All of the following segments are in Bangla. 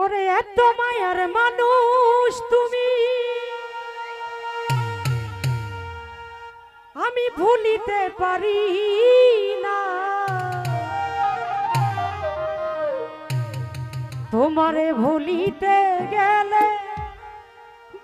ওরে এত মায়ার মানুষ তুমি। আমি ভুলিতে পারি না। তোমারে ভুলিতে গেলে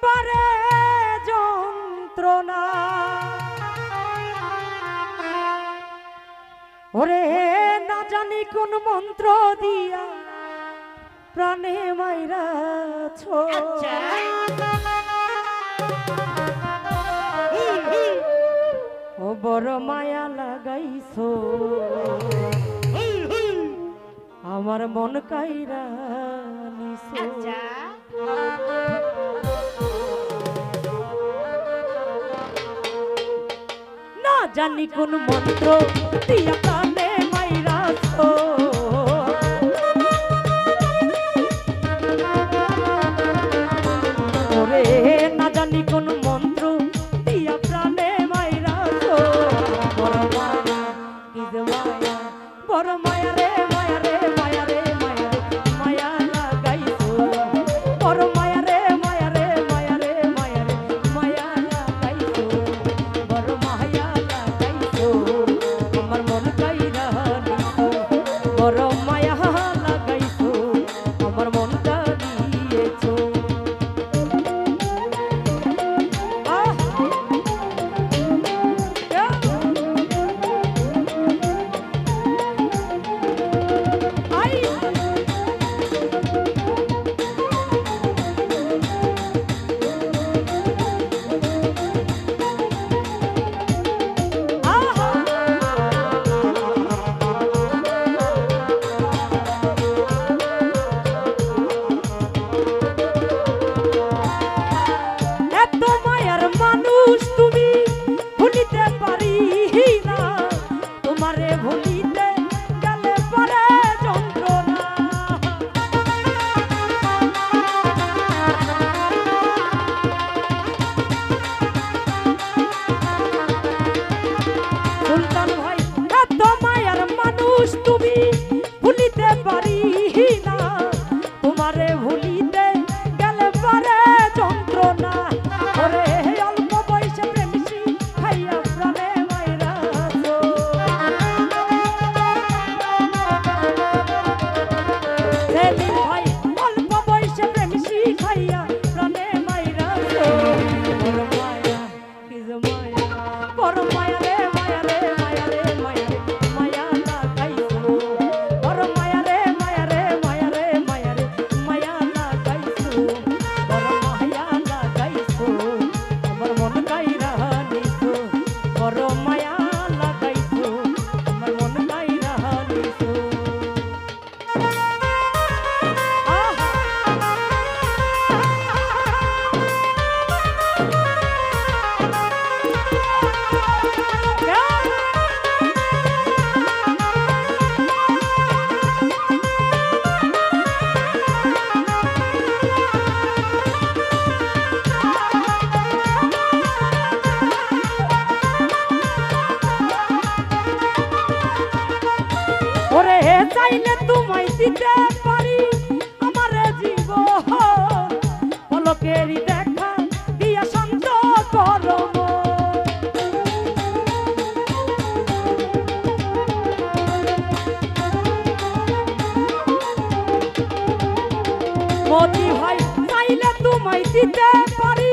পারে যন্ত্রণা। ওরে না জানি কোন মন্ত্র দিয়া প্রাণে মাইরা ছো। আচ্ছা। ও বড় মায়া লাগাইছো। আমার মন কাইরা আচ্ছা। জানি কোন মন্ত্র দিয়া কানে মাইরা চাইলে তোমায় দিতে পারি আমার জীব পলকেরই দেখা দিয়া শান্ত করো মতি ভাই, চাইলে তোমায় দিতে পারি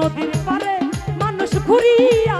নদীর পারে মানুষ ঘুরিয়া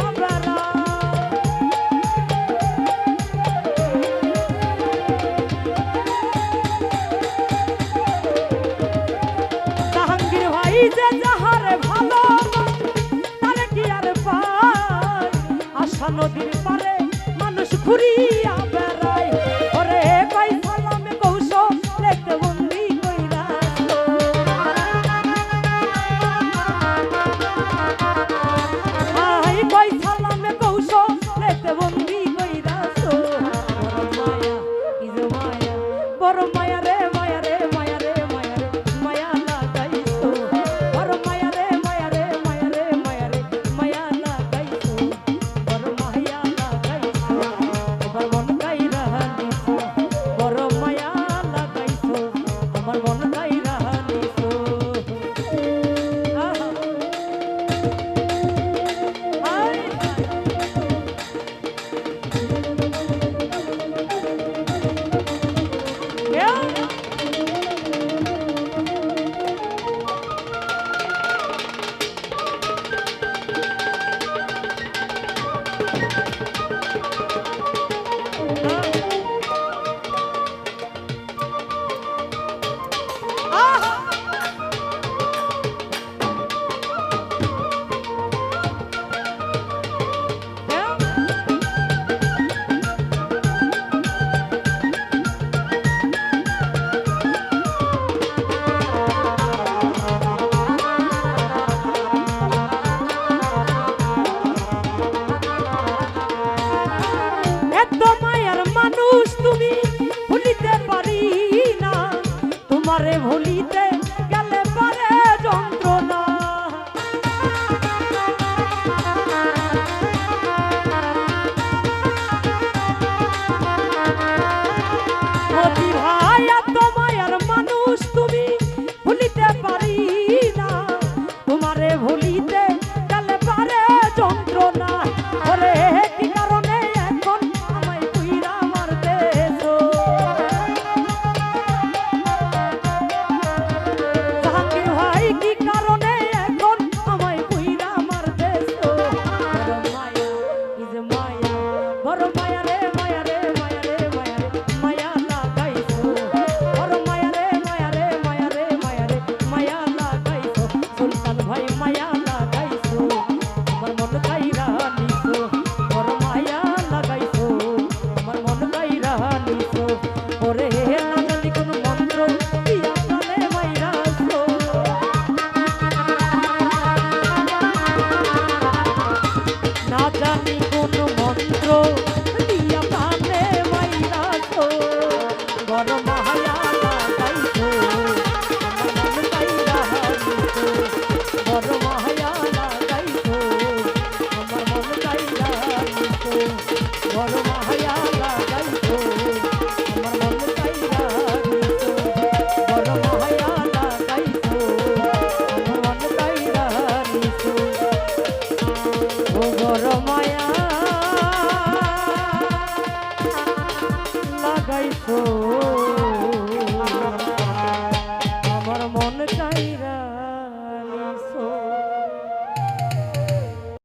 বড়